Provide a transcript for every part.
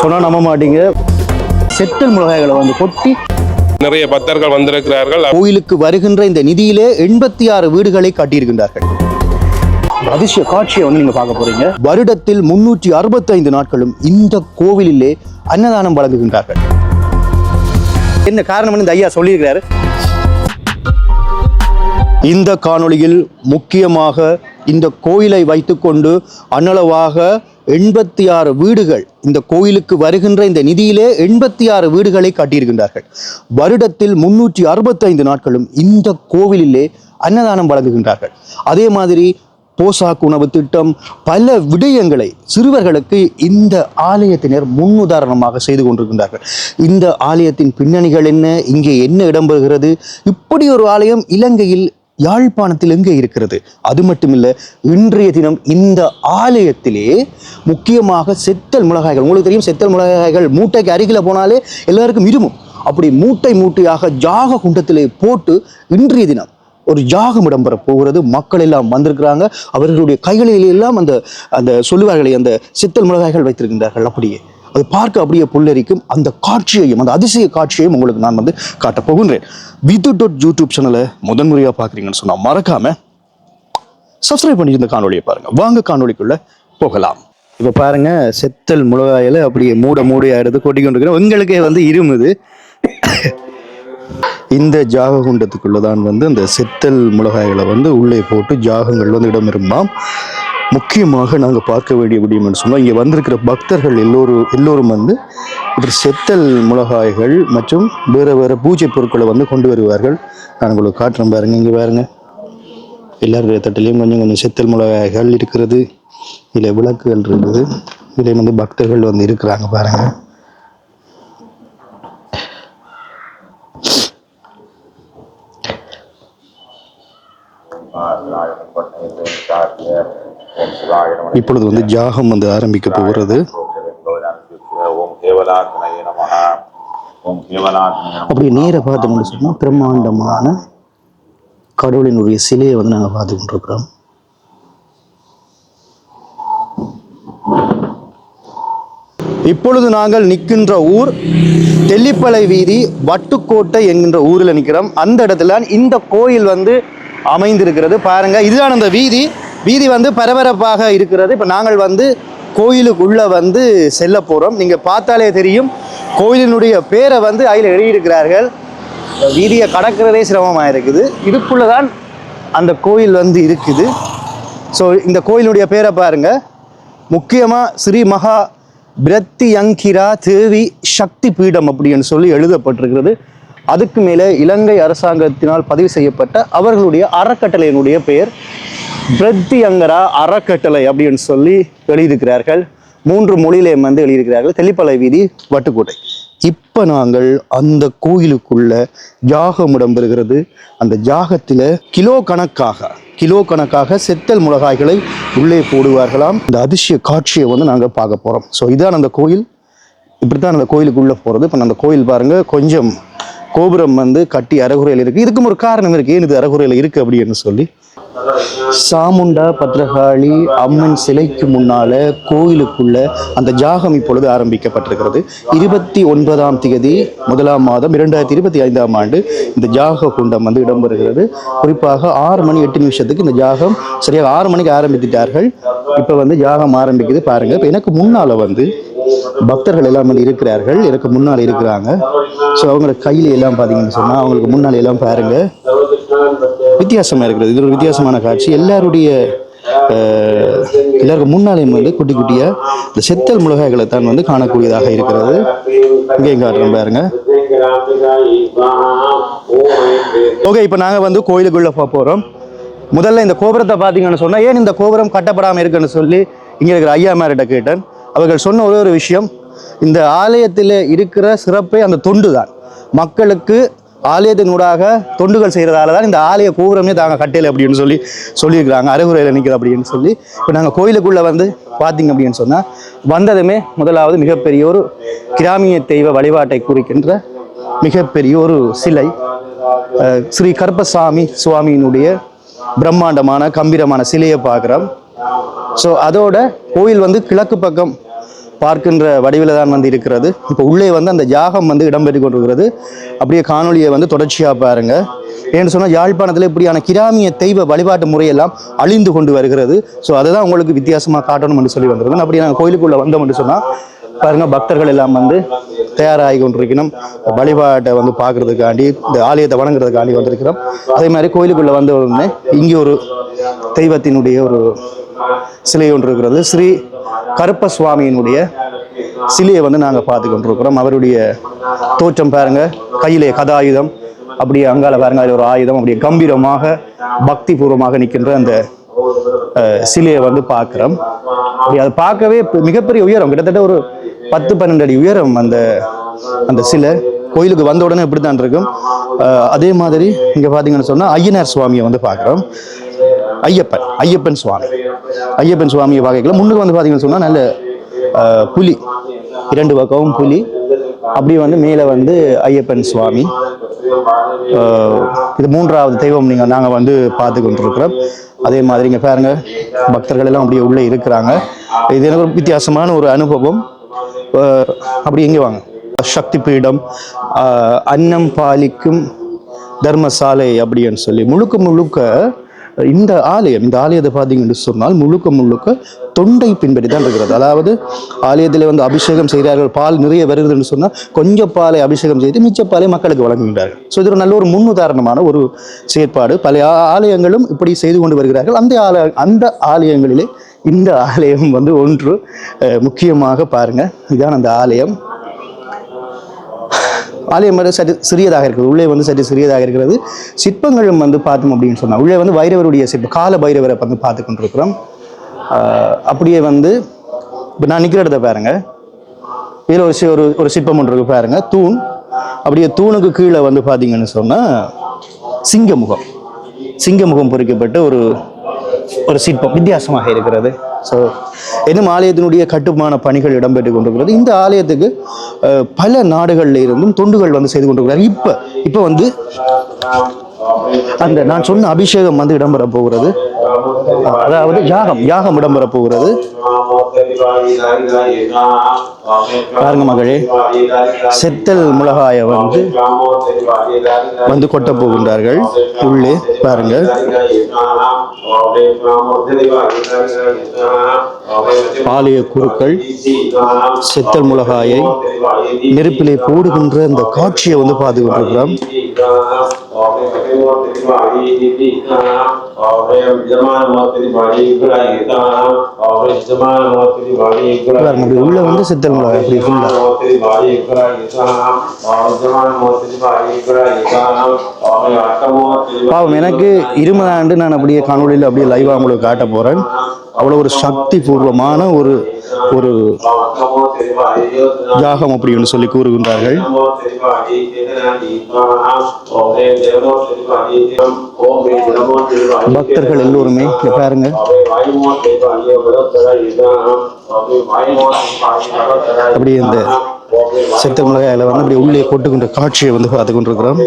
சொன்னா நம்ப மாட்டீங்க. செத்தல் மிளகாய்களை வந்து கொட்டி நிறைய பக்தர்கள் வந்திருக்கிறார்கள். கோயிலுக்கு வருகின்ற இந்த நிதியிலே எண்பத்தி ஆறு வீடுகளை கட்டியிருக்கின்றார்கள். அதிசய காட்சியை வந்து நீங்க பார்க்க போறீங்க. வருடத்தில் முன்னூற்றி அறுபத்தைந்து நாட்களும் இந்த கோவிலிலே அன்னதானம் வழங்குகின்றார்கள். என்ன காரணம் இந்த ஐயா சொல்லியிருக்கிறாரு. இந்த காணொளியில் முக்கியமாக இந்த கோயிலை வைத்துக்கொண்டு அன்னளவாக எண்பத்தி ஆறு வீடுகள் இந்த கோயிலுக்கு வருகின்ற இந்த நிதியிலே எண்பத்தி ஆறு வீடுகளை கட்டியிருக்கின்றார்கள். வருடத்தில் முன்னூற்றி அறுபத்தைந்து நாட்களும் இந்த கோவிலிலே அன்னதானம் வழங்குகின்றார்கள். அதே மாதிரி போசாக்கு உணவு திட்டம் பல விடயங்களை சிறுவர்களுக்கு இந்த ஆலயத்தினர் முன்னுதாரணமாக செய்து கொண்டிருக்கின்றார்கள். இந்த ஆலயத்தின் பின்னணிகள் என்ன? இங்கே என்ன இடம்பெறுகிறது? இப்படி ஒரு ஆலயம் இலங்கையில் யாழ்ப்பாணத்தில் எங்கே இருக்கிறது? அது மட்டுமில்லை இன்றைய தினம் இந்த ஆலயத்திலே முக்கியமாக செத்தல் மிளகாய்கள் உங்களுக்கு தெரியும் செத்தல் மிளகாய்கள் மூட்டைக்கு அருகில் போனாலே எல்லாருக்கும் இருமும். அப்படி மூட்டை மூட்டையாக ஜாக குண்டத்திலே போட்டு இன்றைய தினம் ஒரு ஜாகம் இடம்பெற போகிறது. மக்கள் எல்லாம் வந்திருக்கிறாங்க. அவர்களுடைய கைகளில் எல்லாம் அந்த அந்த சொல்லுவார்களே அந்த சித்தல் மிளகாய்கள் வைத்திருக்கின்றார்கள். அப்படியே. அது பார்க்க அப்படியே புல்லரிக்கும் அந்த காட்சியையும் அந்த அதிசய காட்சியையும் உங்களுக்கு நான் வந்து காட்டப் போகின்றேன். விது டாட் யூடியூப் சேனலை முதன்முறையாக பார்க்குறீங்கன்னு சொன்னால் மறக்காம சப்ஸ்கிரைப் பண்ணி இந்த காணொலியை பாருங்க. வாங்க காணொளிக்குள்ள போகலாம். இப்போ பாருங்க செத்தல் மிளகாயில அப்படியே மூட மூடையா எடுத்து கொட்டி கொண்டிருக்கிறோம் உங்களுக்கே வந்து இருமுது. இந்த ஜாககுண்டத்துக்குள்ள தான் வந்து அந்த செத்தல் மிளகாய்களை வந்து உள்ளே போட்டு ஜாகங்கள் வந்து இடமிரும்பாம் முக்கியமாக நாங்கள் பார்க்க வேண்டிய விடியம் என்று சொன்னால் இங்கே வந்திருக்கிற பக்தர்கள் எல்லோரும் எல்லோரும் வந்து இப்படி செத்தல் மிளகாய்கள் மற்றும் வேறு வேறு பூஜை பொருட்களை வந்து கொண்டு வருவார்கள். நான் உங்களுக்கு காட்டுறேன் பாருங்கள் இங்கே பாருங்கள் எல்லாருடைய தட்டிலையும் கொஞ்சம் கொஞ்சம் செத்தல் மிளகாய்கள் இருக்கிறது. இதில் விளக்குகள் இருக்குது. இதில் வந்து பக்தர்கள் வந்து இருக்கிறாங்க பாருங்கள் இப்பொழுது வந்து ஜாகம் வந்து ஆரம்பிக்க போகிறது. அப்படி நேரை பார்த்தோம்னு சொன்னால் பிரம்மாண்டமான கடவுளினுடைய சிலையை வந்து நாங்கள் பார்த்து கொண்டிருக்கிறோம். இப்பொழுது நாங்கள் நிற்கின்ற ஊர் தெல்லிப்பளை வீதி வட்டுக்கோட்டை என்கின்ற ஊரில் நிற்கிறோம். அந்த இடத்துல இந்த கோயில் வந்து அமைந்திருக்கிறது. பாருங்க இதுதான் அந்த வீதி. வீதி வந்து பரபரப்பாக இருக்கிறது. இப்போ நாங்கள் வந்து கோயிலுக்குள்ளே வந்து செல்ல போகிறோம் நீங்கள் பார்த்தாலே தெரியும் கோயிலினுடைய பேரை வந்து அதில் எழுதியிருக்கிறார்கள். வீதியை கடக்கிறதே சிரமமாக இருக்குது இதுக்குள்ளே தான் அந்த கோயில் வந்து இருக்குது. ஸோ இந்த கோயிலுடைய பேரை பாருங்கள் முக்கியமாக ஸ்ரீ மகா பிரத்தியங்கிரா தேவி சக்தி பீடம் அப்படின்னு சொல்லி எழுதப்பட்டிருக்கிறது. அதுக்கு மேலே இலங்கை அரசாங்கத்தினால் பதிவு செய்யப்பட்ட அவர்களுடைய அறக்கட்டளையினுடைய பெயர் பிரத்தியங்கரா அறக்கட்டளை அப்படின்னு சொல்லி எழுதியிருக்கிறார்கள். மூன்று மொழியிலையும் வந்து எழுதியிருக்கிறார்கள். தெளிப்பலை வீதி வட்டுக்கோட்டை. இப்போ நாங்கள் அந்த கோயிலுக்குள்ள ஜாகம் இடம்பெறுகிறது. அந்த ஜாகத்தில் கிலோ கணக்காக கிலோ கணக்காக செத்தல் மிளகாய்களை உள்ளே போடுவார்களாம். இந்த அதிசய காட்சியை வந்து நாங்கள் பார்க்க போகிறோம் ஸோ இதான் அந்த கோயில். இப்படி தான் அந்த கோயிலுக்குள்ளே போகிறது இப்போ அந்த கோயில் பாருங்கள் கொஞ்சம் கோபுரம் வந்து கட்டி அறகுறையில் இருக்குது இதுக்கும் ஒரு காரணம் இருக்குது ஏன் இது அறகுறையில் இருக்குது அப்படின்னு சொல்லி. சாமுண்டா பத்ரகாளி அம்மன் சிலைக்கு முன்னால கோயிலுக்குள்ள அந்த ஜாகம் இப்பொழுது ஆரம்பிக்கப்பட்டிருக்கிறது. இருபத்தி ஒன்பதாம் தேதி முதலாம் மாதம் இரண்டாயிரத்தி இருபத்தி ஐந்தாம் ஆண்டு இந்த ஜாக குண்டம் வந்து இடம்பெறுகிறது. குறிப்பாக ஆறு மணி எட்டு நிமிஷத்துக்கு இந்த ஜாகம் சரியாக ஆறு மணிக்கு ஆரம்பித்துட்டார்கள். இப்போ வந்து ஜாகம் ஆரம்பிக்குது பாருங்க. இப்போ எனக்கு முன்னால வந்து பக்தர்கள் எல்லாம் வந்து இருக்கிறார்கள். எனக்கு முன்னால் இருக்கிறாங்க. ஸோ அவங்களோட கையில எல்லாம் பார்த்தீங்கன்னு சொன்னால் அவங்களுக்கு முன்னால் எல்லாம் பாருங்கள் வித்தியாசமாக இருக்கிறது. இது ஒரு வித்தியாசமான காட்சி. எல்லாருடைய எல்லாருக்கும் முன்னாலேயும் வந்து குட்டி குட்டியா இந்த செத்தல் மிளகாய்களை தான் வந்து காணக்கூடியதாக இருக்கிறது. இங்கேயும் காட்டுறோம் பாருங்க. ஓகே இப்போ நாங்கள் வந்து கோயிலுக்குள்ள போக போகிறோம் முதல்ல இந்த கோபுரத்தை பார்த்தீங்கன்னு சொன்னால் ஏன் இந்த கோபுரம் கட்டப்படாமல் இருக்குன்னு சொல்லி இங்கே இருக்கிற ஐயா மேரிட்ட கேட்டேன். அவர்கள் சொன்ன ஒரே ஒரு விஷயம் இந்த ஆலயத்தில் இருக்கிற சிறப்பே அந்த தொண்டு தான் மக்களுக்கு ஆலயத்தினூடாக தொண்டுகள் செய்கிறதால தான் இந்த ஆலய கோபுரமே தாங்க கட்டையில் அப்படின்னு சொல்லி சொல்லியிருக்கிறாங்க. அரைகுறையில் நிற்கிற அப்படின்னு சொல்லி. இப்போ நாங்கள் கோயிலுக்குள்ளே வந்து பார்த்தீங்க அப்படின்னு சொன்னால் வந்ததுமே முதலாவது மிகப்பெரிய ஒரு கிராமிய தெய்வ வழிபாட்டை குறிக்கின்ற மிகப்பெரிய ஒரு சிலை ஸ்ரீ கர்பசாமி சுவாமியினுடைய பிரம்மாண்டமான கம்பீரமான சிலையை பார்க்குறோம். ஸோ அதோட கோயில் வந்து கிழக்கு பக்கம் பார்க்கின்ற வடிவில் தான் வந்து இருக்கிறது. இப்போ உள்ளே வந்து அந்த யாகம் வந்து இடம்பெற்று கொண்டிருக்கிறது. அப்படியே காணொளியை வந்து தொடர்ச்சியாக பாருங்க. ஏன்னு சொன்னால் யாழ்ப்பாணத்தில் இப்படியான கிராமிய தெய்வ வழிபாட்டு முறையெல்லாம் அழிந்து கொண்டு வருகிறது. ஸோ அதை தான் உங்களுக்கு வித்தியாசமாக காட்டணும்னு சொல்லி வந்திருக்கோம். அப்படி நாங்கள் கோயிலுக்குள்ளே வந்தோம்னு சொன்னால் பாருங்கள் பக்தர்கள் எல்லாம் வந்து தயாராகி கொண்டிருக்கணும். வழிபாட்டை வந்து பார்க்கறதுக்காண்டி இந்த ஆலயத்தை வணங்குறதுக்காண்டி வந்திருக்கிறோம். அதே மாதிரி கோயிலுக்குள்ளே வந்த உடனே இங்கே ஒரு தெய்வத்தினுடைய ஒரு சிலை ஒன்று இருக்கிறது. ஸ்ரீ கருப்ப சுவாமியினுடைய சிலையை வந்து நாங்கள் பார்த்து கொண்டிருக்கிறோம். அவருடைய தோற்றம் பாருங்க. கையிலே கதாயுதம். அப்படியே அங்கால பாருங்க அதில் ஒரு ஆயுதம். அப்படியே கம்பீரமாக பக்தி பூர்வமாக நிற்கின்ற அந்த சிலையை வந்து பார்க்குறோம். அப்படி அதை பார்க்கவே மிகப்பெரிய உயரம். கிட்டத்தட்ட ஒரு பத்து பன்னெண்டு அடி உயரம் அந்த அந்த சிலை. கோயிலுக்கு வந்த உடனே இப்படி தான் இருக்கும் அதே மாதிரி இங்கே பார்த்தீங்கன்னு சொன்னால் ஐயனார் சுவாமியை வந்து பார்க்குறோம். ஐயப்பன் ஐயப்பன் சுவாமி. ஐயப்பன் சுவாமியை பார்க்கல முன்னுக்கு வந்து பார்த்தீங்கன்னு சொன்னால் நல்ல புலி. இரண்டு பக்கமும் புலி. அப்படியே வந்து மேலே வந்து ஐயப்பன் சுவாமி. இது மூன்றாவது தெய்வம் நீங்கள் நாங்கள் வந்து பார்த்து கொண்டிருக்கிறோம். அதே மாதிரி இங்கே பாருங்க பக்தர்கள் எல்லாம் அப்படியே உள்ளே இருக்கிறாங்க. இது எனக்கு ஒரு வித்தியாசமான ஒரு அனுபவம். அப்படி எங்கே வாங்க. சக்தி பீடம் அன்னம் பாலிக்கும் தர்மசாலை அப்படின்னு சொல்லி முழுக்க முழுக்க இந்த ஆலயம் இந்த ஆலயத்தை பார்த்தீங்கன்னு சொன்னால் முழுக்க முழுக்க தொண்டை பின்பற்றி தான் இருக்கிறது. அதாவது ஆலயத்தில் வந்து அபிஷேகம் செய்கிறார்கள் பால் நிறைய வருதுன்னு சொன்னால் கொஞ்சம் பாலை அபிஷேகம் செய்து மிச்ச பாலை மக்களுக்கு வழங்குகின்றார்கள். ஸோ இது ஒரு நல்ல ஒரு முன்னுதாரணமான ஒரு செயற்பாடு. பல ஆலயங்களும் இப்படி செய்து கொண்டு வருகிறார்கள். அந்த ஆலய அந்த ஆலயங்களிலே இந்த ஆலயம் வந்து ஒன்று முக்கியமாக பாருங்கள் இதான் அந்த ஆலயம். ஆலயம் வந்து சற்று சிறியதாக இருக்கிறது உள்ளே வந்து சற்று சிறியதாக இருக்கிறது. சிற்பங்களும் வந்து பார்த்தோம் அப்படின்னு சொன்னால் உள்ளே வந்து பைரவருடைய சிற்பம் கால பைரவரை வந்து பார்த்து கொண்டிருக்கிறோம். அப்படியே வந்து இப்போ நான் நிற்கிற இடத்த பாருங்க. இதில் ஒரு ஒரு ஒரு சிற்பம் ஒன்று இருக்கு பாருங்க. தூண். அப்படியே தூணுக்கு கீழே வந்து பார்த்தீங்கன்னு சொன்னால் சிங்கமுகம். சிங்கமுகம் பொறிக்கப்பட்ட ஒரு ஒரு சிற்பம் வித்தியாசமாக இருக்கிறது. ஸோ இன்னும் ஆலயத்தினுடைய கட்டுமான பணிகள் இடம்பெற்று கொண்டிருக்கிறது. இந்த ஆலயத்துக்கு பல நாடுகளில் இருந்தும் தொண்டுகள் வந்து செய்து கொண்டிருக்கிறார். இப்போ இப்போ வந்து அந்த நான் சொன்ன அபிஷேகம் வந்து இடம்பெற போகிறது. அதாவது யாகம் யாகம் இடம்பெற போகிறது. பாருங்க மகளே செத்தல் மிளகாயை வந்து வந்து கொட்ட போகின்றார்கள். உள்ளே பாருங்க பாலிய குருக்கள் செத்தல் மிளகாயை நெருப்பிலே போடுகின்ற அந்த காட்சியை வந்து பார்த்து கொண்டிருக்கிறோம் பாருங்க உள்ள வந்து ஃபுல்லா பாவம் எனக்கு இருபது ஆண்டு நான் அப்படியே காணொளியில் அப்படியே லைவாக உங்களுக்கு காட்ட போறேன். அவ்வளோ ஒரு சக்தி பூர்வமான ஒரு ஒரு யாகம் அப்படின்னு சொல்லி கூறுகின்றார்கள். பக்தர்கள் எல்லோருமே பாருங்க. அப்படி இந்த செத்த மிளகாயில வந்து அப்படியே உள்ளே போட்டுக்கொண்ட காட்சியை வந்து பார்த்து கொண்டிருக்கிறோம்.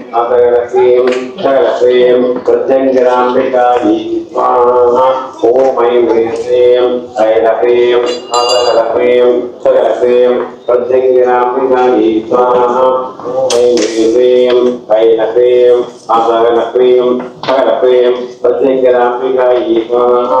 ஓமே शरणसीं शरणसीं प्रत्यङ्गिराम्बिकायै ॐ ऐं ह्रीं ऐलपीं असकलपीं सकलपीं प्रत्यङ्गिराम्बिकायै स्वाहा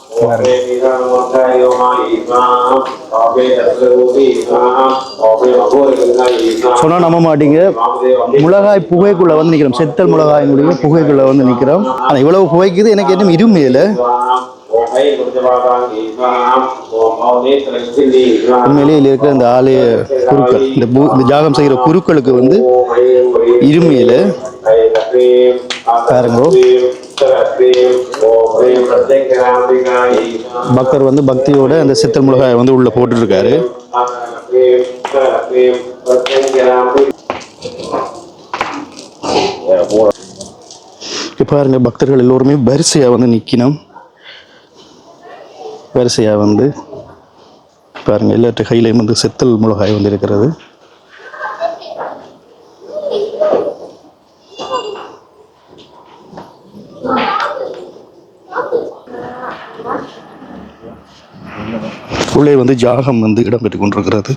சொன்னா நம்ப மாட்டீங்க. மிளகாய் புகைக்குள்ள வந்து நிக்கிறோம். செத்தல் மிளகாயினுடைய புகைக்குள்ள வந்து நிக்கிறோம். ஆனா இவ்வளவு புகைக்குது. எனக்கு இன்னும் இருமையில உண்மையிலேயே இதில் இருக்கிற இந்த ஆலய குருக்கள் இந்த இந்த ஜாகம் செய்கிற குருக்களுக்கு வந்து இருமையில பாருங்க. பக்தர் வந்து பக்தியோட அந்த சித்தல் மிளகாய் வந்து உள்ள போட்டுருக்காரு இப்போ பாருங்க பக்தர்கள் எல்லோருமே வரிசையாக வந்து நிற்கணும் வரிசையாக வந்து பாருங்க எல்லாற்ற கையிலையும் வந்து செத்தல் மிளகாய் வந்து இருக்கிறது. உள்ளே வந்து ஜாகம் வந்து இடம்பெற்றுக் கொண்டிருக்கிறது.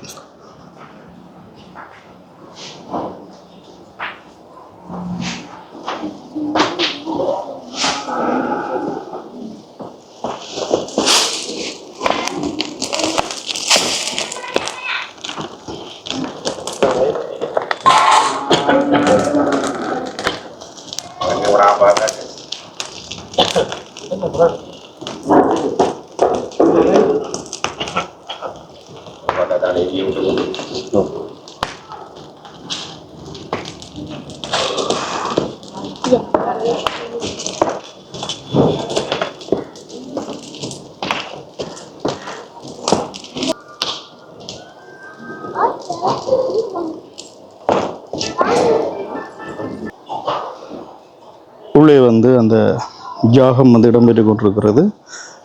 ஜாகம் வந்து இடம்பெற்று கொண்டிருக்கிறது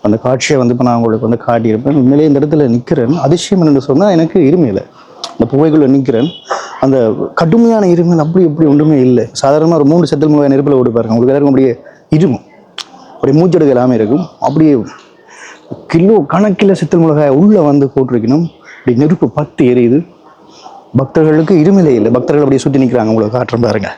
அந்த காட்சியை வந்து இப்போ நான் உங்களுக்கு வந்து காட்டியிருப்பேன். உண்மையிலே இந்த இடத்துல நிற்கிறேன். அதிசயம் என்னென்னு சொன்னால் எனக்கு இருமையில் இந்த புகைக்குள்ளே நிற்கிறேன். அந்த கடுமையான இருமல் அப்படி இப்படி ஒன்றுமே இல்லை. சாதாரணமாக ஒரு மூன்று செத்தல் மூலம் நெருப்பில் ஓடி பாருங்க. உங்களுக்கு எல்லாருக்கும் அப்படியே இருமும். அப்படியே மூச்செடுக்க எல்லாமே இருக்கும். அப்படியே கிலோ கணக்கில் சித்தல் மிளகாய் உள்ளே வந்து போட்டிருக்கணும். இப்படி நெருப்பு பத்து எரியுது. பக்தர்களுக்கு இருமையிலே இல்லை. பக்தர்கள் அப்படியே சுற்றி நிற்கிறாங்க உங்களுக்கு காட்டுற பாருங்கள்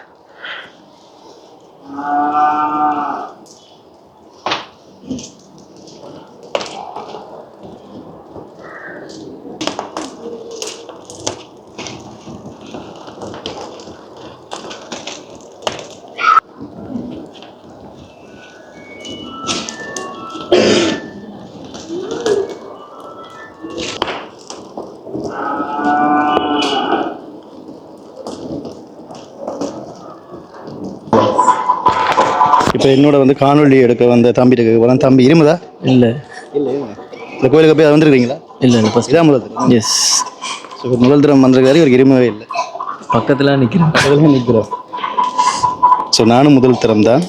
இப்போ என்னோட வந்து காணொளி எடுக்க வந்த தம்பி இருக்கு வர தம்பி இருமுதா? இல்லை. இந்த கோயிலுக்கு போய் வந்துருக்கீங்களா இல்லை இல்லை ஃபஸ்ட் இதான் முதல் எஸ் ஸோ ஒரு முதல் தரம் வந்திருக்காரு இவருக்கு இருமவே இல்லை. பக்கத்தில் நிற்கிறேன் அதில் நிற்கிறோம் ஸோ நானும் முதல் தரம் தான்.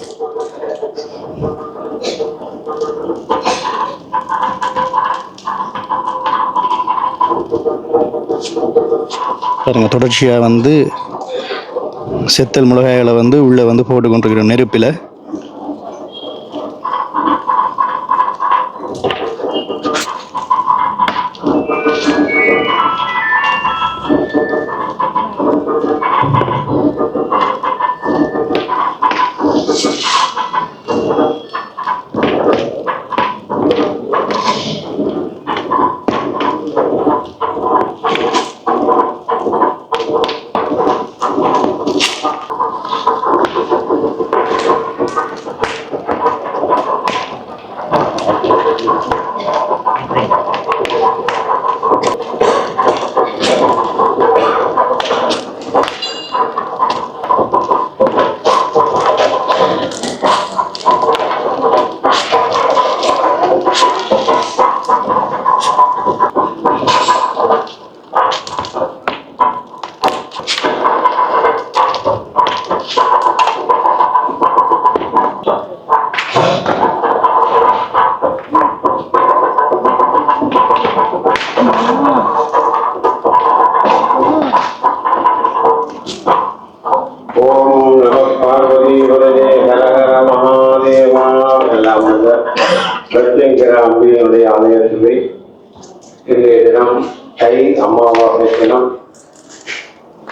பாருங்க தொடர்ச்சியாக வந்து செத்தல் மிளகாய்களை வந்து உள்ளே வந்து போட்டு கொண்டிருக்கிறோம் நெருப்பில்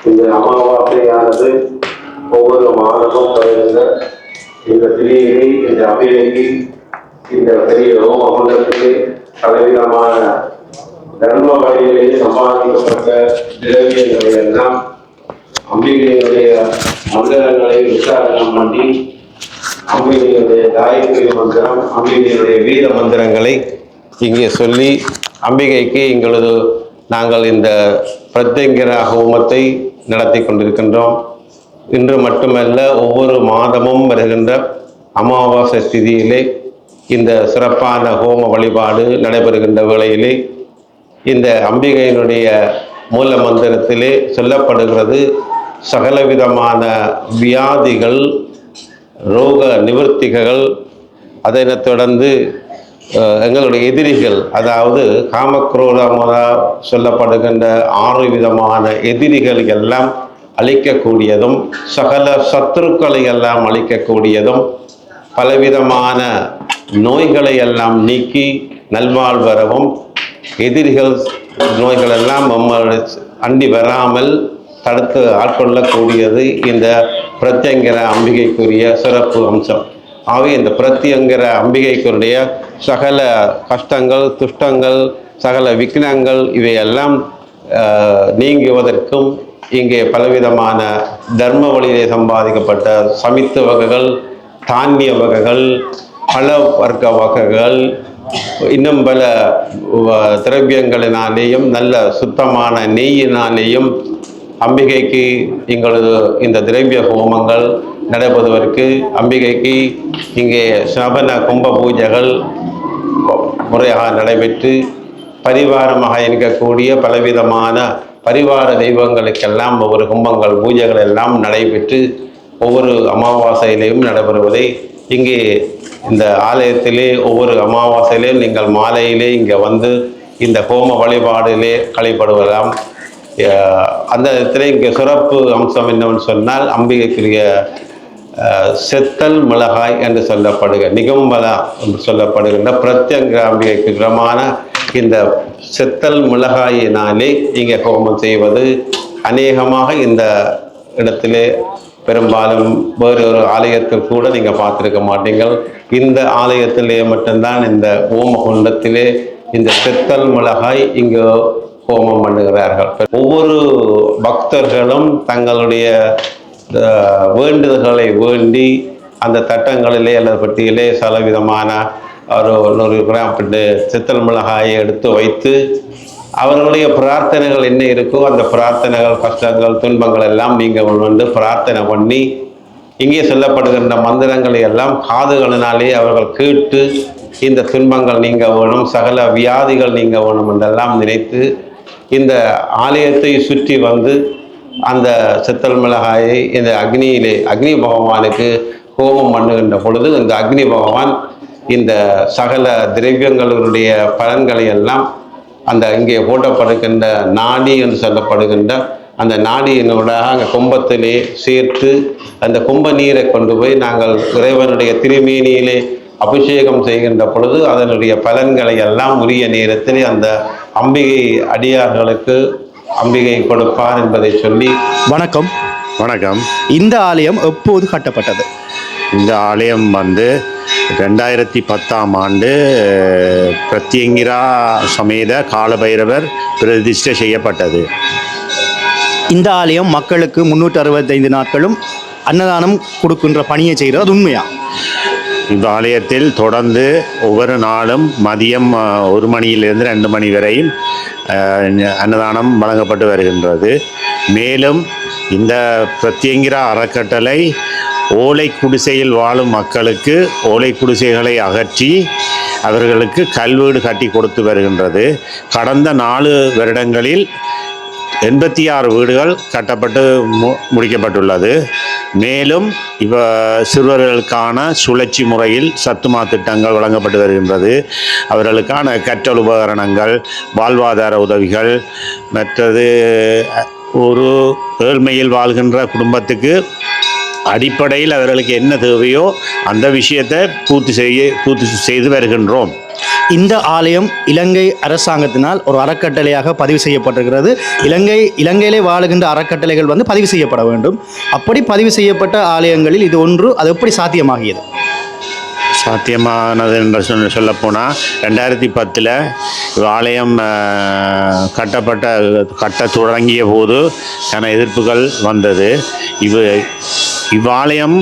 இந்த அமாவாசையானது ஒவ்வொரு மாதமும் வருகின்ற இந்த திரியிலே இந்த அபிநேகி இந்த பெரிய ரோமகுண்டத்திலே பலவிதமான தர்ம வழியிலே சம்பாதிக்கப்பட்ட திரவியங்களை எல்லாம் அம்பிகையுடைய மந்திரங்களை விசாரணம் பண்ணி அம்பிகையுடைய காயத்ரி மந்திரம் அம்பிகையுடைய வீர மந்திரங்களை இங்கே சொல்லி அம்பிகைக்கு எங்களது நாங்கள் இந்த பிரத்யங்கிர ஹோமத்தை நடத்தி கொண்டிருக்கின்றோம். இன்று மட்டுமல்ல ஒவ்வொரு மாதமும் வருகின்ற அமாவாசை திதியிலே இந்த சிறப்பான ஹோம வழிபாடு நடைபெறுகின்ற வேளையிலே இந்த அம்பிகையினுடைய மூல மந்திரத்திலே சொல்லப்படுகிறது சகலவிதமான வியாதிகள் ரோக நிவர்த்திகள் அதனைத் தொடர்ந்து எங்களுடைய எதிரிகள் அதாவது காமக்ரோதமாக சொல்லப்படுகின்ற ஆறு விதமான எதிரிகள் எல்லாம் அழிக்கக்கூடியதும் சகல சத்துருக்களை எல்லாம் அழிக்கக்கூடியதும் பலவிதமான நோய்களை எல்லாம் நீக்கி நல்வாழ்வரவும் எதிரிகள் நோய்கள் எல்லாம் அண்டி வராமல் தடுத்து ஆட்கொள்ளக்கூடியது இந்த பிரத்யங்கிற அம்பிகைக்குரிய சிறப்பு அம்சம். ஆகவே இந்த பிரத்திங்கிற அம்பிகைக்குடைய சகல கஷ்டங்கள் துஷ்டங்கள் சகல விக்னங்கள் இவையெல்லாம் நீங்குவதற்கும் இங்கே பலவிதமான தர்ம வழியிலே சம்பாதிக்கப்பட்ட சமித்து வகைகள் தானிய வகைகள் பல வர்க்க வகைகள் இன்னும் பல திரவியங்களினாலேயும் நல்ல சுத்தமான நெய்யினாலேயும் அம்பிகைக்கு எங்களது இந்த திரவிய ஹோமங்கள் நடைபெறுவதற்கு அம்பிகைக்கு இங்கே சபன கும்ப பூஜைகள் முறையாக நடைபெற்று பரிவாரமாக இருக்கக்கூடிய பலவிதமான பரிவார தெய்வங்களுக்கெல்லாம் ஒவ்வொரு கும்பங்கள் பூஜைகள் எல்லாம் நடைபெற்று ஒவ்வொரு அமாவாசையிலையும் நடைபெறுவதை இங்கே இந்த ஆலயத்திலே ஒவ்வொரு அமாவாசையிலையும் நீங்கள் மாலையிலே இங்கே வந்து இந்த ஹோம வழிபாடிலே களைப்படுவதாம் அந்த இடத்துல இங்கே சிறப்பு அம்சம் என்னவென்று சொன்னால் அம்பிகைக்குரிய செத்தல் மிளகாய் என்று சொல்லப்படுக நிகம்பலா என்று சொல்லப்படுகின்ற பிரத்யங்கிராம்பிகைக்கு கிரமான இந்த செத்தல் மிளகாயினாலே இங்கே ஹோமம் செய்வது அநேகமாக இந்த இடத்திலே பெரும்பாலும் வேறு ஒரு ஆலயத்தில் கூட நீங்கள் பார்த்துருக்க மாட்டீங்கள் இந்த ஆலயத்திலே மட்டும்தான் இந்த ஓமகுண்டத்திலே இந்த செத்தல் மிளகாய் இங்கு ஹோமம் பண்ணுகிறார்கள். ஒவ்வொரு பக்தர்களும் தங்களுடைய வேண்டுதல்களை வேண்டி அந்த தட்டங்களிலே அல்லது பெட்டியிலே சில விதமான ஒரு நூறு கிராம் சித்தல் மிளகாயை எடுத்து வைத்து அவர்களுடைய பிரார்த்தனைகள் என்ன இருக்கோ அந்த பிரார்த்தனைகள் கஷ்டங்கள் துன்பங்கள் எல்லாம் நீங்கள் வந்து பிரார்த்தனை பண்ணி இங்கே சொல்லப்படுகின்ற மந்திரங்களை எல்லாம் காதுகளினாலே அவர்கள் கேட்டு இந்த துன்பங்கள் நீங்க வேணும் சகல வியாதிகள் நீங்க வேணும் என்றெல்லாம் நினைத்து இந்த ஆலயத்தை சுற்றி வந்து அந்த சித்தல் மிளகாயை இந்த அக்னியிலே அக்னி பகவானுக்கு ஹோமம் பண்ணுகின்ற பொழுது இந்த அக்னி பகவான் இந்த சகல திரவியங்களுடைய பலன்களை எல்லாம் அந்த இங்கே போட்டப்படுகின்ற நாடி என்று சொல்லப்படுகின்ற அந்த நாடியினோட அங்கே கும்பத்திலே சேர்த்து அந்த கும்ப நீரை கொண்டு போய் நாங்கள் இறைவனுடைய திருமேனியிலே அபிஷேகம் செய்கின்ற பொழுது அதனுடைய பலன்களை எல்லாம் உரிய நேரத்தில் அந்த அம்பிகை அடியார்களுக்கு அம்பிகை கொடுப்பார் என்பதை சொல்லி வணக்கம். வணக்கம். இந்த ஆலயம் எப்போது கட்டப்பட்டது? இந்த ஆலயம் வந்து ரெண்டாயிரத்தி பத்தாம் ஆண்டு பிரத்யங்கிரா சமேத காலபைரவர் பிரதிஷ்டை செய்யப்பட்டது. இந்த ஆலயம் மக்களுக்கு முன்னூற்றி அறுபத்தைந்து நாட்களும் அன்னதானம் கொடுக்கின்ற பணியை செய்கிறது. அது உண்மையா? இந்த ஆலயத்தில் தொடர்ந்து ஒவ்வொரு நாளும் மதியம் ஒரு மணியிலிருந்து ரெண்டு மணி வரையும் அன்னதானம் வழங்கப்பட்டு வருகின்றது. மேலும் இந்த பிரத்யங்கிரா அறக்கட்டளை ஓலை குடிசையில் வாழும் மக்களுக்கு ஓலை குடிசைகளை அகற்றி அவர்களுக்கு கல்வீடு கட்டி கொடுத்து வருகின்றது. கடந்த நாலு வருடங்களில் எண்பத்தி ஆறு வீடுகள் கட்டப்பட்டு மு முடிக்கப்பட்டுள்ளது. மேலும் இவ சிறுவர்களுக்கான சுழற்சி முறையில் சத்துமா திட்டங்கள் வழங்கப்பட்டு வருகின்றது. அவர்களுக்கான கற்றல் உபகரணங்கள் வாழ்வாதார உதவிகள் மற்றது ஒரு ஏழ்மையில் வாழ்கின்ற குடும்பத்துக்கு அடிப்படையில் அவர்களுக்கு என்ன தேவையோ அந்த விஷயத்தை பூர்த்தி செய்ய பூர்த்தி செய்து வருகின்றோம். இந்த ஆலயம் இலங்கை அரசாங்கத்தினால் ஒரு அறக்கட்டளையாக பதிவு செய்யப்பட்டிருக்கிறது. இலங்கை இலங்கையிலே வாழுகின்ற அறக்கட்டளைகள் வந்து பதிவு செய்யப்பட வேண்டும். அப்படி பதிவு செய்யப்பட்ட ஆலயங்களில் இது ஒன்று அது எப்படி சாத்தியமாகியது? சாத்தியமானது என்று சொல்ல சொல்லப்போனால் ரெண்டாயிரத்தி பத்தில் ஆலயம் கட்டப்பட்ட கட்ட தொடங்கிய போது என எதிர்ப்புகள் வந்தது. இவ் இவ்வாலயம்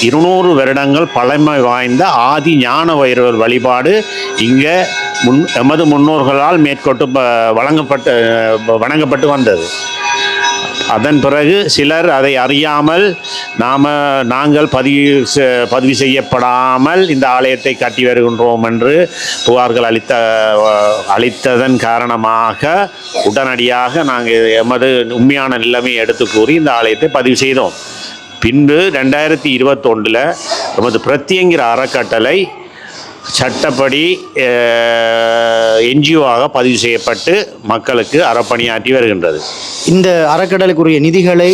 இருநூறு வருடங்கள் பழமை வாய்ந்த ஆதி ஞான வைரவர் வழிபாடு இங்கே முன் எமது முன்னோர்களால் மேற்கொண்டு ப- வழங்கப்பட்டு வணங்கப்பட்டு வந்தது. அதன் பிறகு சிலர் அதை அறியாமல் நாம் நாங்கள் பதிவு செ- பதிவு செய்யப்படாமல் இந்த ஆலயத்தை கட்டி வருகின்றோம் என்று புகார்கள் அளித்த அளித்ததன் காரணமாக உடனடியாக நாங்கள் எமது உண்மையான நிலைமையை எடுத்து கூறி இந்த ஆலயத்தை பதிவு செய்தோம். பின்பு ரெண்டாயிரத்தி இருபத்தொன்றில் எமது பிரத்யங்கிற அறக்கட்டளை சட்டப்படி என்ஜிஓவாக பதிவு செய்யப்பட்டு மக்களுக்கு அறப்பணியாற்றி வருகின்றது. இந்த அறக்கட்டளைக்குரிய நிதிகளை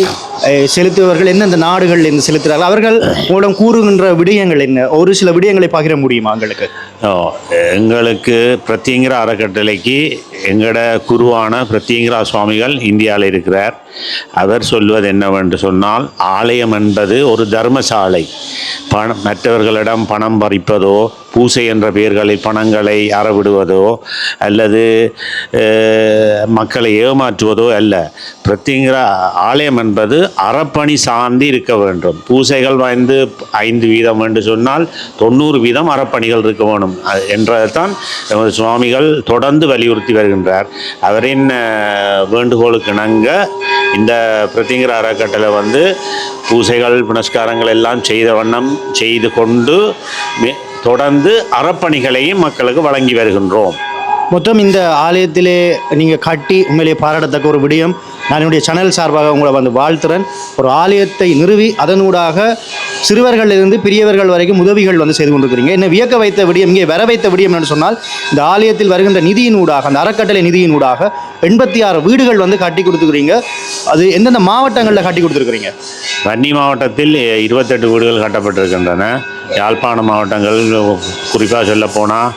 செலுத்துபவர்கள் எந்தெந்த நாடுகளில் இருந்து செலுத்துகிறார்கள் அவர்கள் மூலம் கூறுகின்ற விடயங்கள் என்ன? ஒரு சில விடயங்களை பகிர முடியுமா எங்களுக்கு? எங்களுக்கு பிரத்யங்கிற அறக்கட்டளைக்கு எங்களோட குருவான பிரத்யங்கிரா சுவாமிகள் இந்தியாவில் இருக்கிறார். அவர் சொல்வது என்னவென்று சொன்னால் ஆலயம் என்பது ஒரு தர்மசாலை. பணம் மற்றவர்களிடம் பணம் பறிப்பதோ பூசை என்ற பெயர்களில் பணங்களை அறவிடுவதோ அல்லது மக்களை ஏமாற்றுவதோ அல்ல. பிரத்திங்கிற ஆலயம் என்பது அறப்பணி சார்ந்து இருக்க வேண்டும். பூசைகள் வந்து ஐந்து வீதம் என்று சொன்னால் தொண்ணூறு வீதம் அறப்பணிகள் இருக்க வேணும் அது எமது சுவாமிகள் தொடர்ந்து வலியுறுத்தி வருகின்றார். அவரின் வேண்டுகோளுக்கு இணங்க இந்த பிரத்திங்கிற அறக்கட்டளை வந்து பூசைகள் புனஸ்காரங்கள் எல்லாம் செய்த வண்ணம் செய்து கொண்டு மே- தொடர்ந்து அறப்பணிகளையும் மக்களுக்கு வழங்கி வருகின்றோம். மொத்தம் இந்த ஆலயத்திலே நீங்கள் கட்டி உண்மையிலே பாராட்டத்தக்க ஒரு விடயம். நான் என்னுடைய சேனல் சார்பாக உங்களை வந்து வாழ்த்துறேன். ஒரு ஆலயத்தை நிறுவி அதனூடாக சிறுவர்களிலிருந்து பெரியவர்கள் வரைக்கும் உதவிகள் வந்து செய்து கொண்டிருக்கிறீங்க. என்ன வியக்க வைத்த விடியம் இங்கே வர வைத்த விடியம் என்று சொன்னால் இந்த ஆலயத்தில் வருகின்ற நிதியினூடாக அந்த அறக்கட்டளை நிதியினூடாக எண்பத்தி ஆறு வீடுகள் வந்து கட்டி கொடுத்துக்கிறீங்க. அது எந்தெந்த மாவட்டங்களில் கட்டி கொடுத்துருக்குறீங்க? வன்னி மாவட்டத்தில் இருபத்தெட்டு வீடுகள் கட்டப்பட்டிருக்கின்றன. யாழ்ப்பாண மாவட்டங்கள் குறிப்பாக சொல்லப்போனால்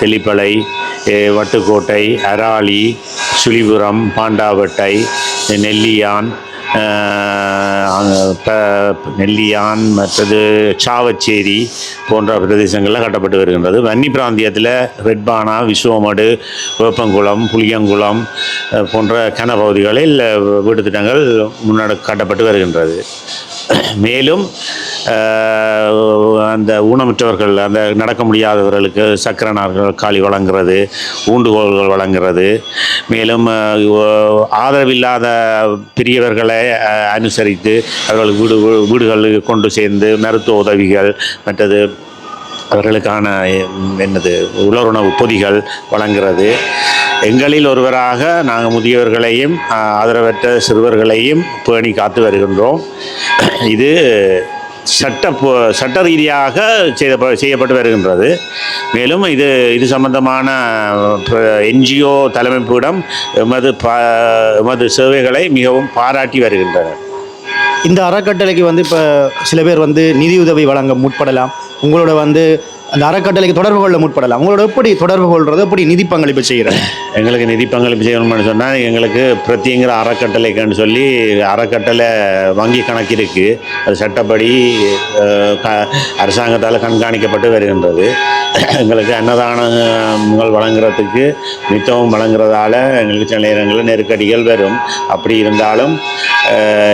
தெளிப்பளை வட்டுக்கோட்டை அராளி சுழிபுரம் பாண்டாவட்டை நெல்லியான் நெல்லியான் மற்றது சாவச்சேரி போன்ற பிரதேசங்களில் கட்டப்பட்டு வருகின்றது. வன்னி பிராந்தியத்தில் ரெட்பானா விஸ்வமடு வேப்பங்குளம் புளியங்குளம் போன்ற போன்ற கனப்பகுதிகளில் வீடு திட்டங்கள் முன்னெடு கட்டப்பட்டு வருகின்றது. மேலும் அந்த ஊனமுற்றவர்கள் அந்த நடக்க முடியாதவர்களுக்கு சக்கர காலி வழங்குறது ஊண்டுகோல்கள் வழங்குறது. மேலும் ஆதரவில்லாத பெரியவர்களை அனுசரித்து அவர்களுக்கு வீடு வீடுகளுக்கு கொண்டு சேர்ந்து மருத்துவ உதவிகள் மற்றது அவர்களுக்கான என்னது உலருணவு பொதிகள் வழங்குறது. எங்களில் ஒருவராக நாங்கள் முதியவர்களையும் ஆதரவற்ற சிறுவர்களையும் பேணி காத்து வருகின்றோம். இது சட்ட சட்ட ரீதியாக செய்த செய்யப்பட்டு வருகின்றது. மேலும் இது இது சம்பந்தமான என்ஜிஓ தலைமைப்பிடம் எமது பா எமது சேவைகளை மிகவும் பாராட்டி வருகின்றனர். இந்த அறக்கட்டளைக்கு வந்து இப்போ சில பேர் வந்து நிதியுதவி வழங்க முற்படலாம். உங்களோட வந்து அந்த அறக்கட்டளைக்கு தொடர்பு கொள்ள முற்படலாம். அவங்களோட எப்படி தொடர்பு கொள்றது? எப்படி நிதி பங்களிப்பு செய்கிறது எங்களுக்கு நிதி பங்களிப்பு செய்யணும்னு சொன்னால் எங்களுக்கு பிரத்திங்கிற அறக்கட்டளைக்குன்னு சொல்லி அறக்கட்டளை வங்கி கணக்கு இருக்குது அது சட்டப்படி க அரசாங்கத்தால் கண்காணிக்கப்பட்டு வருகின்றது. எங்களுக்கு அன்னதானங்கள் வழங்குறதுக்கு மித்தவும் வழங்குறதால எங்களுக்கு சில நேரங்களில் நெருக்கடிகள் வரும். அப்படி இருந்தாலும்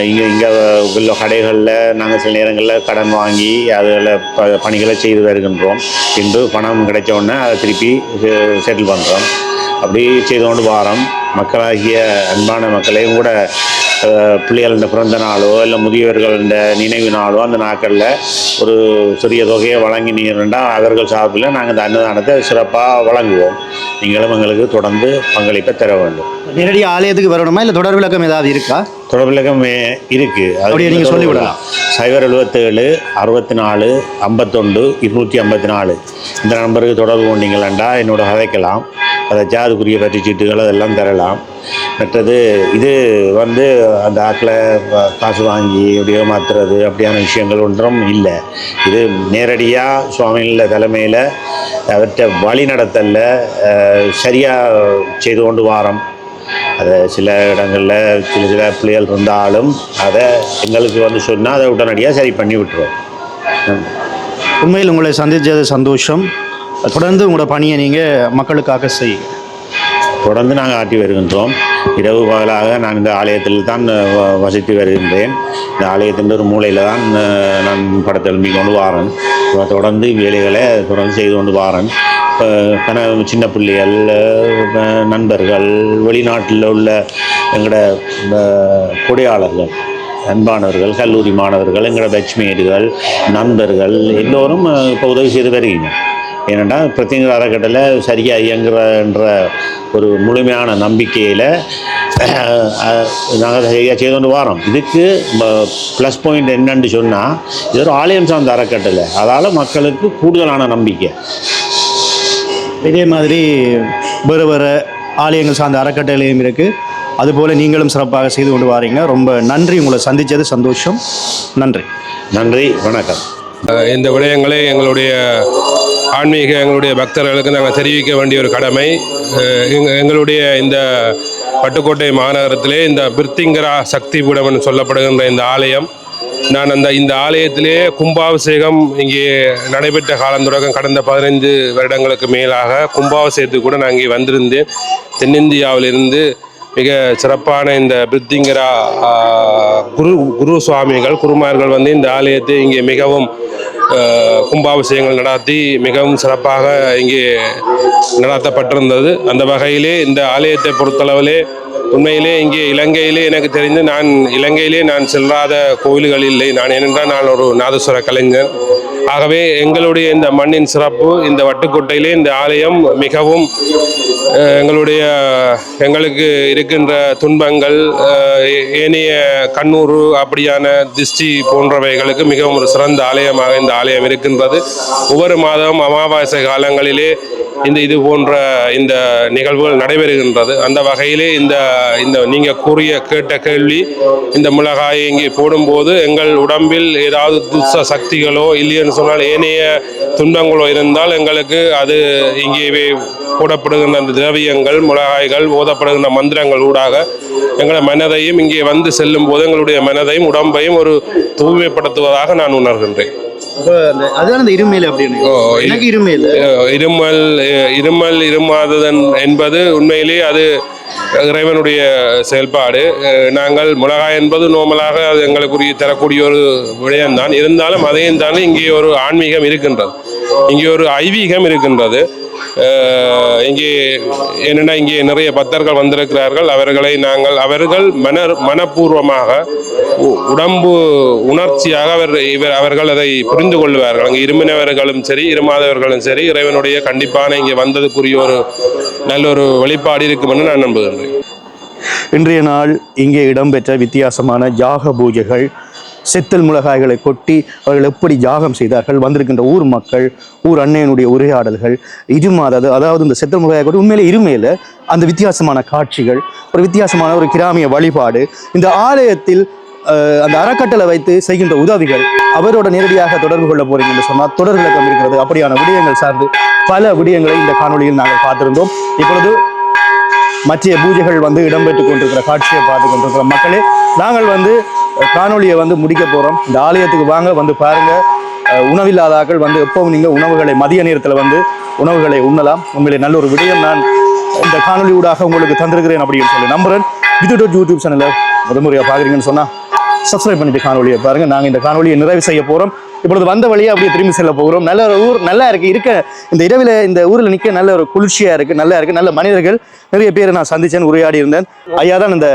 இங்கே இங்கே உள்ள கடைகளில் நாங்கள் சில நேரங்களில் கடன் வாங்கி அதில் ப பணிகளை செய்து வருகின்றோம். பின்பு பணம் கிடைச்ச உடனே அதை திருப்பி செட்டில் பண்ணுறோம் அப்படி செய்து கொண்டு வாரம். மக்களாகிய அன்பான மக்களையும் கூட அஹ், பிள்ளைகள பிறந்த நாளோ இல்லை முதியவர்கள் நினைவு நாளோ அந்த நாட்களில் ஒரு சிறிய தொகையை வழங்கினீங்கன்னா அவர்கள் சார்பில் நாங்கள் இந்த அன்னதானத்தை சிறப்பாக வழங்குவோம். நீங்களும் எங்களுக்கு தொடர்ந்து பங்களிப்பை தர வேண்டும். நேரடி ஆலயத்துக்கு வரணுமா இல்லை தொடர் விளக்கம் ஏதாவது இருக்கா? தொடர்பிலகம் இருக்குது அப்படியே நீங்க சொல்லிவிடலாம். சைபர் எழுபத்தேழு அறுபத்தி நாலு ஐம்பத்தொண்டு இருநூற்றி ஐம்பத்தி நாலு இந்த நம்பருக்கு தொடர்பு கொண்டீங்களா என்னோட கதைக்கலாம் அதை ஜாதுக்குரிய பற்றி சீட்டுகள் அதெல்லாம் தரலாம். மற்றது இது வந்து அந்த ஆக்கில் காசு வாங்கி எப்படியோ மாற்றுறது அப்படியான விஷயங்கள் ஒன்றும் இல்லை. இது நேரடியாக சுவாமிகள தலைமையில் அவற்றை வழி நடத்தலில் சரியாக செய்து கொண்டு வாரம். அதை சில இடங்களில் சில சில பிள்ளைகள் இருந்தாலும் அதை எங்களுக்கு வந்து சொன்னால் அதை உடனடியாக சரி பண்ணி விட்டுருவோம். உண்மையில் உங்களை சந்தித்தது சந்தோஷம். தொடர்ந்து உங்களோட பணியை நீங்கள் மக்களுக்காக செய்யுங்க. தொடர்ந்து நாங்கள் ஆற்றி வருகின்றோம். இரவு பகலாக நான் இந்த ஆலயத்தில் தான் வ- வசித்து வருகின்றேன். இந்த ஆலயத்தின் ஒரு மூலையில் தான் நான் நான் படத்தெழும்பி கொண்டு வாரன். தொடர்ந்து வேலைகளை தொடர்ந்து செய்து கொண்டு வாரன். இப்போ கன சின்ன பிள்ளைகள் நண்பர்கள் வெளிநாட்டில் உள்ள எங்களோட கொடையாளர்கள் அன்பானவர்கள் கல்லூரி மாணவர்கள் எங்களோட பேட்ச்மேட்டுகள் நண்பர்கள் எல்லோரும் இப்போ உதவி செய்து வருகிறீங்க ஏனென்னா பிரத்யேக அறக்கட்டளை சரியாக இயங்குறன்ற ஒரு முழுமையான நம்பிக்கையில் நாங்கள் சரியாக செய்து கொண்டு வரோம். இதுக்கு ப்ளஸ் பாயிண்ட் என்னன்னு சொன்னால் இது ஒரு ஆலயம் சார்ந்த அறக்கட்டளை. அதால் மக்களுக்கு கூடுதலான நம்பிக்கை. இதே மாதிரி வேறு வேறு ஆலயங்கள் சார்ந்த அறக்கட்டளையும் இருக்குது அதுபோல் நீங்களும் சிறப்பாக செய்து கொண்டு வாரீங்க. ரொம்ப நன்றி. உங்களை சந்தித்தது சந்தோஷம். நன்றி. நன்றி. வணக்கம். இந்த விடயங்களை எங்களுடைய ஆன்மீக எங்களுடைய பக்தர்களுக்கு நாங்கள் தெரிவிக்க வேண்டிய ஒரு கடமை. எங்களுடைய இந்த பட்டுக்கோட்டை மாநகரத்திலே இந்த பிரித்திங்கரா சக்தி பீடம் என்று சொல்லப்படுகின்ற இந்த ஆலயம். நான் அந்த இந்த ஆலயத்திலே கும்பாபிஷேகம் இங்கே நடைபெற்ற காலம் தொடக்கம் கடந்த பதினைந்து வருடங்களுக்கு மேலாக கும்பாபிஷேகத்துக்கு கூட நான் இங்கே வந்திருந்தேன். தென்னிந்தியாவிலிருந்து மிக சிறப்பான இந்த பிரித்திங்கரா குரு குரு சுவாமிகள் குருமார்கள் வந்து இந்த ஆலயத்தை இங்கே மிகவும் கும்பாபிஷேகங்கள் நடாத்தி மிகவும் சிறப்பாக இங்கே நடாத்தப்பட்டிருந்தது. அந்த வகையிலே இந்த ஆலயத்தை பொறுத்தளவிலே உண்மையிலே இங்கே இலங்கையிலே எனக்கு தெரிந்து நான் இலங்கையிலே நான் செல்லாத கோவில்கள் இல்லை. நான் ஏனென்றால் நான் ஒரு நாதஸ்வர கலைஞர். ஆகவே எங்களுடைய இந்த மண்ணின் சிறப்பு இந்த வட்டுக்கோட்டையிலே இந்த ஆலயம் மிகவும் எங்களுடைய எங்களுக்கு இருக்கின்ற துன்பங்கள் ஏ- ஏனைய கண்ணூர் அப்படியான திஷ்டி போன்றவைகளுக்கு மிகவும் ஒரு சிறந்த ஆலயமாக இந்த ஆலயம் இருக்கின்றது. ஒவ்வொரு மாதம் அமாவாசை காலங்களிலே இந்த இது போன்ற இந்த நிகழ்வுகள் நடைபெறுகின்றது. அந்த வகையிலே இந்த இந்த நீங்கள் கூறிய கேட்ட கேள்வி இந்த மிளகாயை இங்கே போடும்போது எங்கள் உடம்பில் ஏதாவது துச சக்திகளோ இல்லைன்னு சொன்னால் ஏனைய துன்பங்களோ இருந்தால் எங்களுக்கு அது இங்கே போடப்படுகின்ற அந்த திரவியங்கள் மிளகாய்கள் ஓதப்படுகின்ற மந்திரங்கள் ஊடாக எங்களை மனதையும் இங்கே வந்து செல்லும் போது எங்களுடைய மனதையும் உடம்பையும் ஒரு தூய்மைப்படுத்துவதாக நான் உணர்கின்றேன். இருமல் இருமல் இருமாததன் என்பது உண்மையிலே அது இறைவனுடைய செயல்பாடு. நாங்கள் மிளகாய் என்பது நோமலாக அது எங்களுக்குரிய தரக்கூடிய ஒரு விடயம்தான். இருந்தாலும் அதையும் தாண்டி இங்கே ஒரு ஆன்மீகம் இருக்கின்றது. இங்கே ஒரு ஐவீகம் இருக்கின்றது. இங்கே என்னென்னா இங்கே நிறைய பக்தர்கள் வந்திருக்கிறார்கள். அவர்களை நாங்கள் அவர்கள் மன மனப்பூர்வமாக உ- உடம்பு உணர்ச்சியாக அவர் இவர் அவர்கள் அதை புரிந்து கொள்வார்கள். அங்கே இருமினவர்களும் சரி இருமாதவர்களும் சரி இறைவனுடைய கண்டிப்பான இங்கே வந்ததுக்குரிய ஒரு நல்ல ஒரு வெளிப்பாடு இருக்கும் என்று நான் நம்புகின்றேன். இன்றைய நாள் இங்கே இடம்பெற்ற வித்தியாசமான யாக பூஜைகள் செத்தல் மிளகாய்களை கொட்டி அவர்கள் எப்படி யாகம் செய்தார்கள்? வந்திருக்கின்ற ஊர் மக்கள் ஊர் அன்னையனுடைய உரையாடல்கள் இருமாதது அதாவது இந்த செத்தல் மிளகாய் கொட்டி உண்மையிலே இருமையில் அந்த வித்தியாசமான காட்சிகள் ஒரு வித்தியாசமான ஒரு கிராமிய வழிபாடு இந்த ஆலயத்தில் அந்த அறக்கட்டளை வைத்து செய்கின்ற உதவிகள் அவரோட நேரடியாக தொடர்பு கொள்ள போறீங்க என்று சொன்னால் தொடர் விளக்கம் இருக்கிறது. அப்படியான விடயங்கள் சார்ந்து பல விடயங்களை இந்த காணொளியில் நாங்கள் பார்த்திருந்தோம். இப்பொழுது மற்ற பூஜைகள் வந்து இடம்பெற்றுக் கொண்டிருக்கிற காட்சியை பார்த்து கொண்டிருக்கிற மக்களே நாங்கள் வந்து காணொலியை வந்து முடிக்க போகிறோம் இந்த ஆலயத்துக்கு வாங்க வந்து பாருங்கள் உணவில்லாதாக்கள் வந்து எப்பவும் நீங்கள் உணவுகளை மதிய நேரத்தில் வந்து உணவுகளை உண்ணலாம். உங்களை நல்ல ஒரு விடயம் நான் இந்த காணொளி ஊடாக உங்களுக்கு தந்திருக்கிறேன் அப்படின்னு சொல்லி நம்புறேன். இது டாட் யூடியூப் சேனலில் முதன்முறையாக பார்க்குறீங்கன்னு சொன்னால் சப்ஸ்கிரைப் பண்ணிட்டு காணொலியை பாருங்க. நாங்கள் இந்த காணொலியை நிறைவு செய்ய போகிறோம் இப்பொழுது வந்த வழியாக அப்படியே திரும்பி செல்ல போகிறோம். நல்ல ஒரு ஊர் நல்லா இருக்கு. இருக்க இந்த இரவில் இந்த ஊரில் நிற்க நல்ல ஒரு குளிர்ச்சியாக இருக்கு நல்லா இருக்கு. நல்ல மனிதர்கள் நிறைய பேரை நான் சந்திச்சேன் உரையாடி இருந்தேன். ஐயா தான் இந்த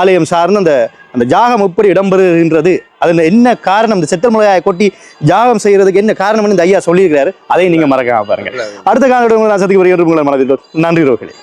ஆலயம் சார்ந்த அந்த அந்த ஜாகம் எப்படி இடம்பெறுகின்றது அது என்ன காரணம் இந்த செத்தல் முளையாயை கொட்டி ஜாகம் செய்யறதுக்கு என்ன காரணம்னு இந்த ஐயா சொல்லியிருக்கிறாரு. அதையும் நீங்க மறக்காம பாருங்க. அடுத்த காலத்தில் நான் சந்திக்க வருகிற உங்களை மனதில் நன்றி ரோர்களே